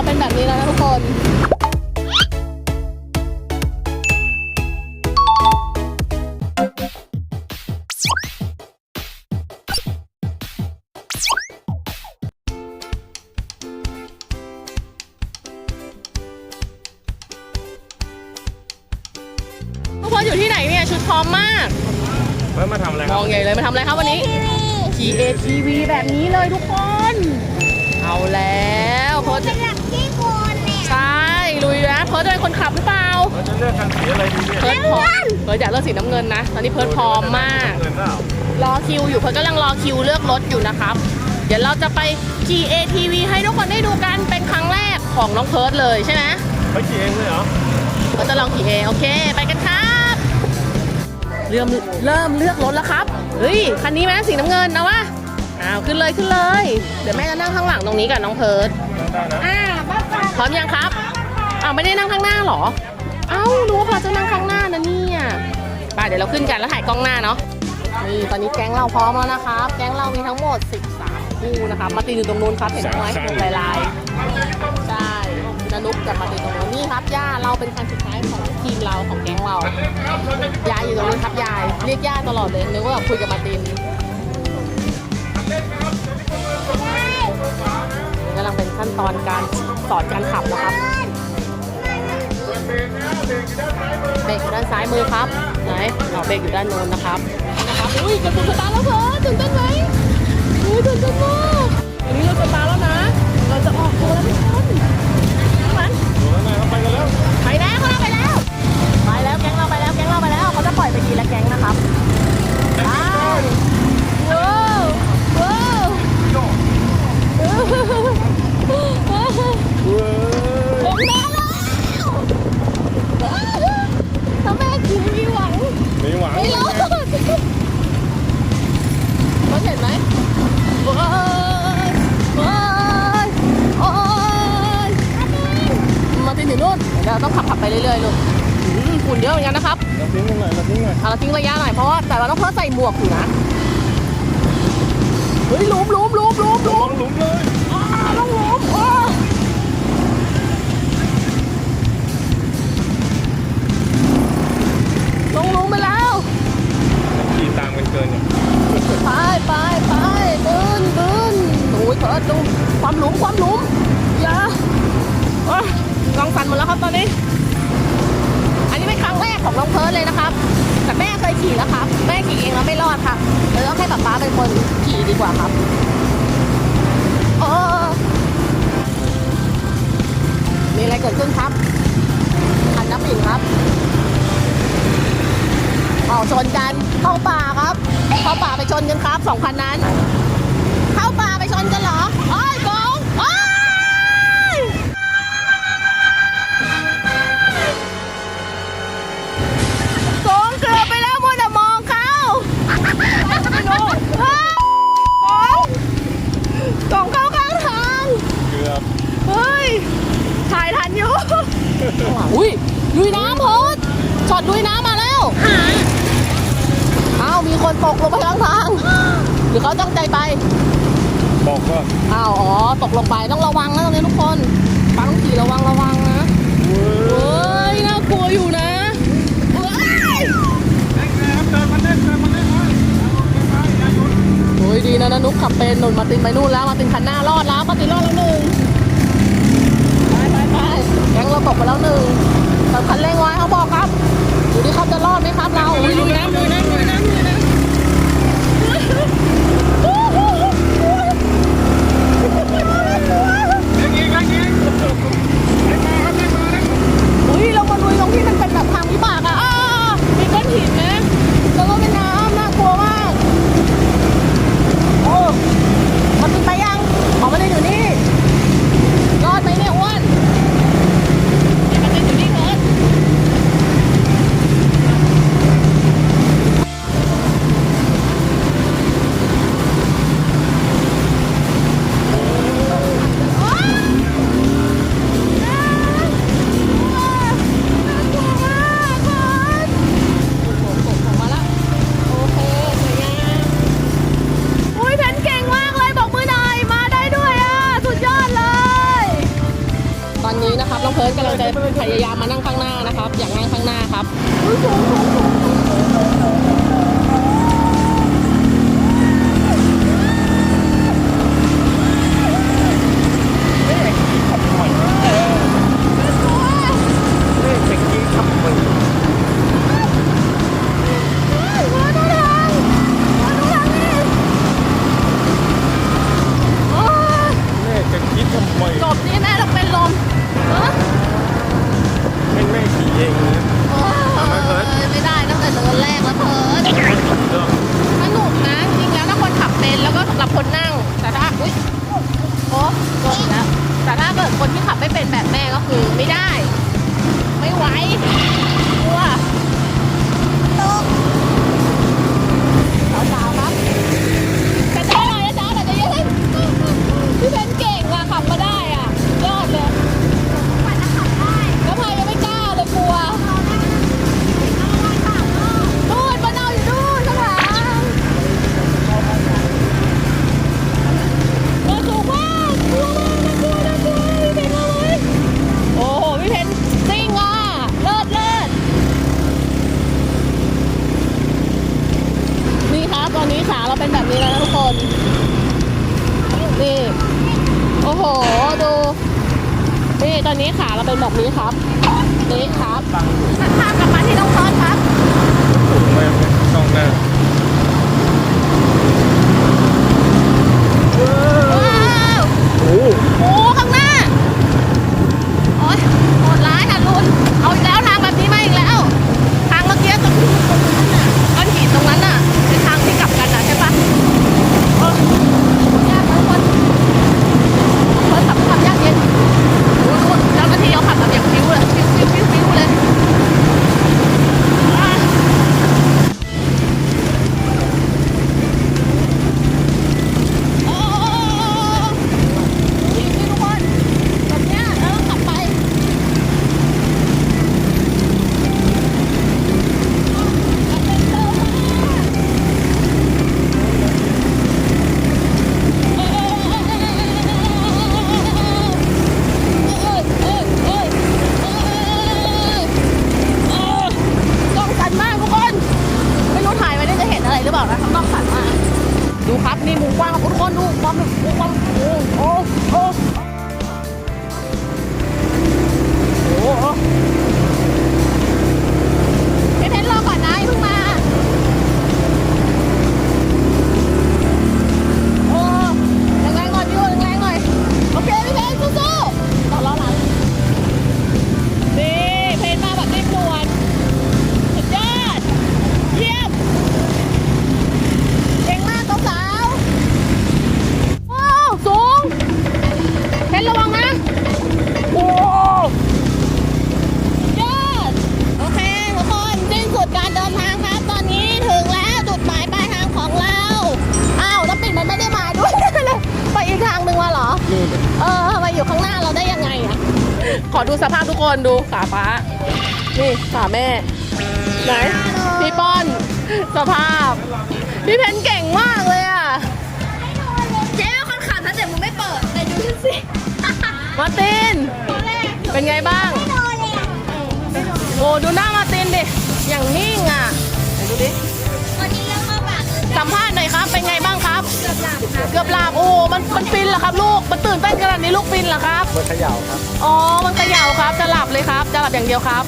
เรเป็นแบบนี้แล้วนะทุกคนทุกคนอยู่ที่ไหนเนี่ยชุดพร้อมมากเพิ่มมาทำอะไรครับมองใหญ่เลยมาทำอะไรครับวันนี้ ขี่ ATV แบบนี้เลยทุกคน เอาแล้วโคตร เพิร์ดจะเป็นคนขับหรือเปล่าเราจะเลือกคันสีอะไรดีเนี่ยเพิร์ดพร้อมเพิร์ดอยากเลือกสีน้ำเงินนะ ตอนนี้เพิร์ดพร้อมมาก เงินเปล่ารอคิวอยู่เพิร์ดกำลังรอคิวเลือกรถอยู่นะครับ เดี๋ยวเราจะไปขี่ ATV ให้ทุกคนได้ดูกันเป็นครั้งแรกของน้องเพิร์ดเลยใช่ไหมไปขี่เองเลยเหรอ เร์ดจะลองขี่เองโอเค ไปกันครับ เริ่มเริ่มเลือกรถแล้วครับ เฮ้ย คันนี้ไหมสีน้ำเงินนะวะอ้าว ขึ้นเลยขึ้นเลย เดี๋ยวแม่จะนั่งข้างหลังตรงนี้กับน้องเพิร์ดได้นะ อ่าป้า พร้อมยังครับาวไม่ได้นั่งข้างหน้าเหรอ เอ้ารู้ว่าพอจะนั่งข้างหน้านะเนี่ยไปเดี๋ยวเราขึ้นกันแล้วถ่ายกล้องหน้าเนาะ นี่ตอนนี้แก๊งเราพร้อมแล้วนะครับแก๊งเรามีทั้งหมด 13 คู่นะครับมาตีอยู่ตรงนู้นครับเห็นไหมตรงลายลายๆใช่นานุกกับมาตีตรงนู้นนี่ครับย่าเราเป็นคันสุดท้ายของทีมเราของแก๊งเรา ยายอยู่ตรงนู้นครับยาย เรียกย่าตลอดเลยนึกว่าแบบคุยกับมาตินกำลังเป็นขั้นตอนการสอนการขับนะครับ เบรกอยู่ด้านซ้ายมือครับ ไหนเอาเบรกอยู่ด้านโน้นนะครับ นะครับ อุ้ยจะตุนสตาแล้วเถอตื่นเต้นไหมอุ้ยตื่นเต้มากวัน อยู่นู่นเดี๋ยวเราต้องขับขับไปเรื่อยๆลูกอืมฝุ่นเยอะเหมือนกันนะครับเราทิ้งตรงไหนเราทิ้งหน่อยเอาเราทิ้งระยะหน่อยเพราะว่าแต่เราต้องเพิ่มใส่หมวกอยู่นะเฮ้ยหลุมหลุมหลุมหลุมหลลุมงหลุมเลยอ้าต้อ ขับป้าป๊าเป็นคนขี่ดีกว่าครับโอ้มีอะไรเกิดขึ้นครับคันน้ำปิ่งครับออกชนกันเข้าป่าครับ เข้าป่าไปชนกันครับสองคันนั้น เข้าป่าไปชนกันเหรอโอ้ย อุ้ยลุยน้ำโพสช็อตลุยน้ำมาแล้วอ้าวมีคนตกลงไปข้างทางหรือเขาตั้งใจไปบอกว่าอ้าวอ๋อตกลงไปต้องระวังนะตรงนี้ทุกคนฟังขี่ระวังระวังนะเว้เฮ้ยน่ากลัวอยู่นะเฮ้ยยเดินมาเล่นเดินมาเล่นนะโอ้ยดีนะนะนุกขับเป็นหนุนมาตินไปนู่นแล้วมาตินคันหน้ารอดแล้วมาตินรอดแล้วหนึ่งไปไปไปแก๊งเรา ตกไปแล้วหนึ่งเติมคันเร่งไว้เขาบอกครับดูนี่เขาจะรอดไหมครับเราอุ้ยลุยน้ำลุยน้ำ เพิร์ดกำลังจะพยายามมานั่งข้างหน้านะครับ อยากนั่งข้างหน้าครับ นี่ โอ้โห ดู นี่ ตอนนี้ขาเราเป็นแบบนี้ครับ นี่ครับข้ามกลับมาที่ต้องซอนครับสูงไหมต้องแน่ ano, mami, oh, oh, oh, oh, ขอดูสภาพทุกคนดูขาฟ้า นี่ขาแม่ ไหน พี่ป้อน สภาพ พี่เพนเก่งมากเลยอะ เจ๊เป็นคนขับนเแต่มึงไม่เปิดไปดูฉันสิมาติน เป็นไงบ้าง โอ้ดูหน้า เกือบหลับโอ้มันมันฟินเหรอครับ ลูกมันตื่นเต้นขนาดนี้ลูกฟินเหรอครับ มันเขย่าครับ อ๋อ มันเขย่าครับ จะหลับเลยครับ จะหลับอย่างเดียวครับ